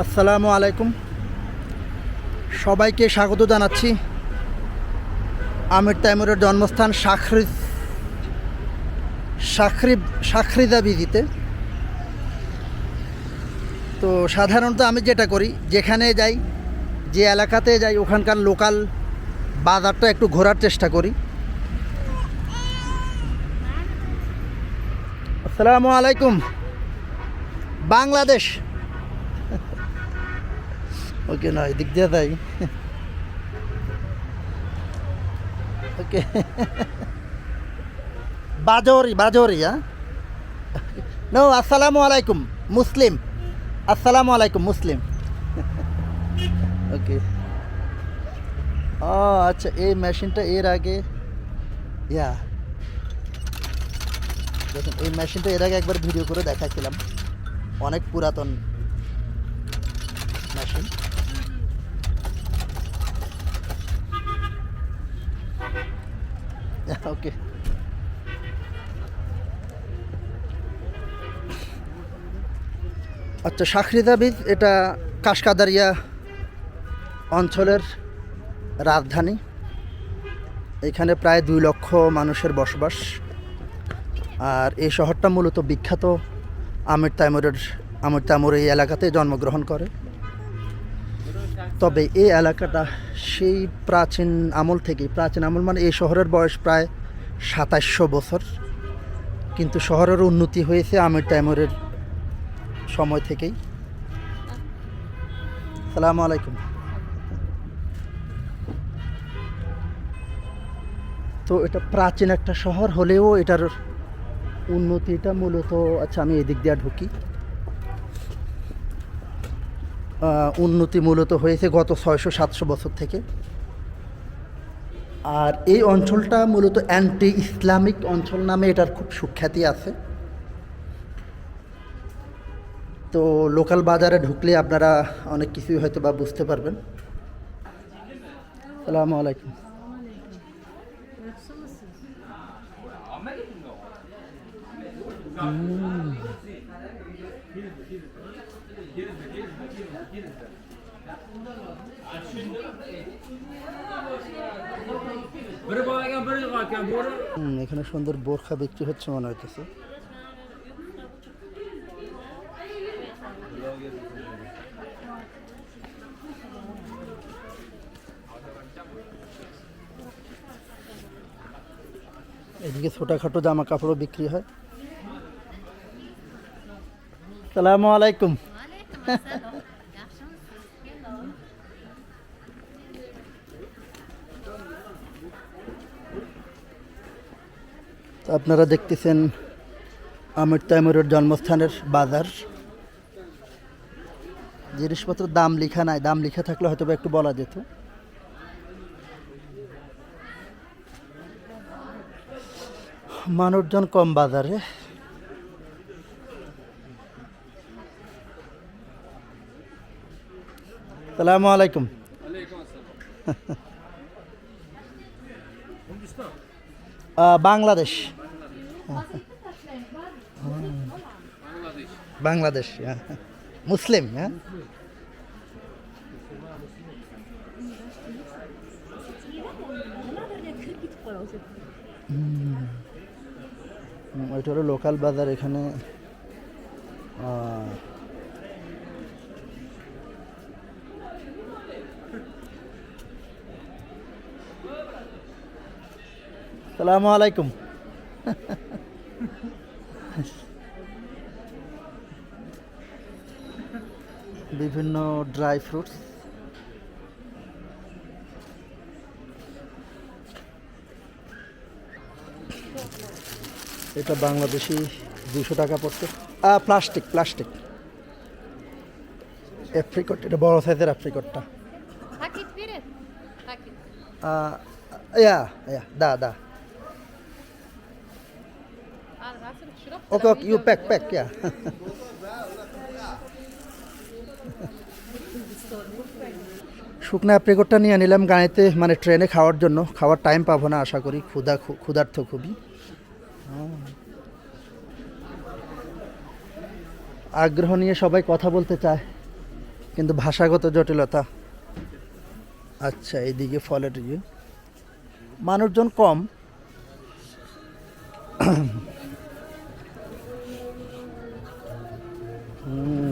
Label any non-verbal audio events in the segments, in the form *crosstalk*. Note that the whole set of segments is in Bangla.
আসসালামু আলাইকুম। সবাইকে স্বাগত জানাচ্ছি। আমির তাইমুরের জন্মস্থান সাখরি সাখরি সাখরিদা বিদিতে তো সাধারণত আমি যেটা করি, যেখানে যাই, যে এলাকাতে যাই, ওখানকার লোকাল বাজারটা একটু ঘোরার চেষ্টা করি। আসসালামু আলাইকুম। বাংলাদেশ ওকে না, এদিক দিয়ে তাই ওকে। বাজরি বাজরি হ্যাঁ? নো আসসালামু আলাইকুম, মুসলিম। আসসালামু আলাইকুম, মুসলিম। ওকে। ও আচ্ছা এই মেশিনটা এর আগে, ইয়া। দেখুন, এই মেশিনটা এর আগে একবার ভিডিও করে দেখাচ্ছিলাম অনেক পুরাতন। *laughs* ওকে আচ্ছা সাখরিদা বীজ এটা কাশকাদারিয়া অঞ্চলের রাজধানী। এখানে প্রায় দুই লক্ষ মানুষের বসবাস। আর এই শহরটা মূলত বিখ্যাত আমির তাইমুরের আমির তাইমুর এই এলাকাতে জন্মগ্রহণ করে। তবে এই এলাকাটা সেই প্রাচীন আমল থেকেই, প্রাচীন আমল মানে এই শহরের বয়স প্রায় সাতাশশো বছর। কিন্তু শহরের উন্নতি হয়েছে আমির তাইমুরের সময় থেকেই। সালামু আলাইকুম। তো এটা প্রাচীন একটা শহর, হলেও এটার উন্নতিটা মূলত আচ্ছা আমি এদিক দিয়ে ঢুকি। উন্নতি মূলত হয়েছে গত ছয়শো সাতশো বছর থেকে। আর এই অঞ্চলটা মূলত অ্যান্টি ইসলামিক অঞ্চল নামে এটার খুব সুখ্যাতি আছে। তো লোকাল বাজারে ঢুকলে আপনারা অনেক কিছুই হয়তো বা বুঝতে পারবেন। সালামু আলাইকুম। হুম, এখানে সুন্দর বোরখা বিক্রি হচ্ছে মনে হইতেছে। এদিকে ছোটোখাটো জামা কাপড়ও বিক্রি হয়। সালামু আলাইকুম তো আপনারা দেখতেছেন আমির তাইমুরের জন্মস্থানের বাজার। জিনিসপত্র দাম লেখা নাই দাম লেখা থাকলে হয়তো একটু বলা যেত। মানুষজন কম বাজারে। সালামু আলাইকুম। বাংলাদেশ। বাংলাদেশ হ্যাঁ। মুসলিম হ্যাঁ। ওইটা হলো লোকাল বাজার এখানে। সালামু আলাইকুম। বিভিন্ন ড্রাই ফ্রুটস এটা বাংলাদেশি দুশো টাকা পড়ছে। প্লাস্টিক প্লাস্টিক অ্যাপ্রিকট এটা বড় সাইজের অ্যাপ্রিকটটা. ইয়া ইয়া দা দা। Okay okay you pack pack yeah শুকনো অ্যাপ্রিকটটা নিয়ে নিলাম গাড়িতে মানে ট্রেনে খাওয়ার জন্য। খাওয়ার টাইম পাবো না, আশা করি। ক্ষুধা ক্ষুধার্থ খুবই। আগ্রহ নিয়ে সবাই কথা বলতে চায়, কিন্তু ভাষাগত জটিলতা। আচ্ছা এইদিকে ফলের ইয়ে। মানুষজন কম। হুম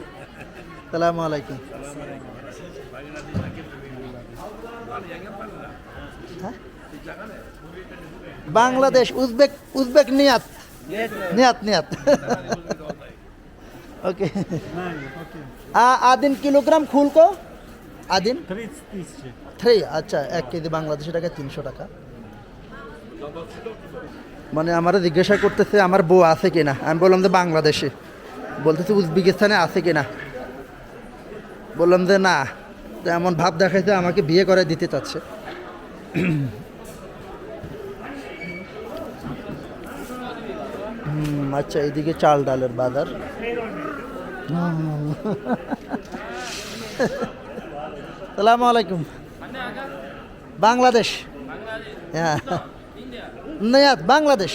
সালাম আলাইকুম। হ্যাঁ? বাংলাদেশ, উজবেক উজবেক নিয়াত। নিয়াত নিয়াত। ওকে। আদিন কিলোগ্রাম ফুল কো আদিন? থ্রি আচ্ছা এক কেজি বাংলাদেশি টাকা তিনশো টাকা। মানে আমার জিজ্ঞাসা করতেছে, আমার বউ আছে কিনা? আমি বললাম যে বাংলাদেশে। বলতেছে উজবেকিস্তানে আছে কিনা? বললাম যে না এমন ভাব দেখাইছে, আমাকে বিয়ে করে দিতে চাচ্ছে। আচ্ছা এইদিকে চাল ডালের বাজার। সালামু আলাইকুম। বাংলাদেশ। হ্যাঁ। বাংলাদেশ।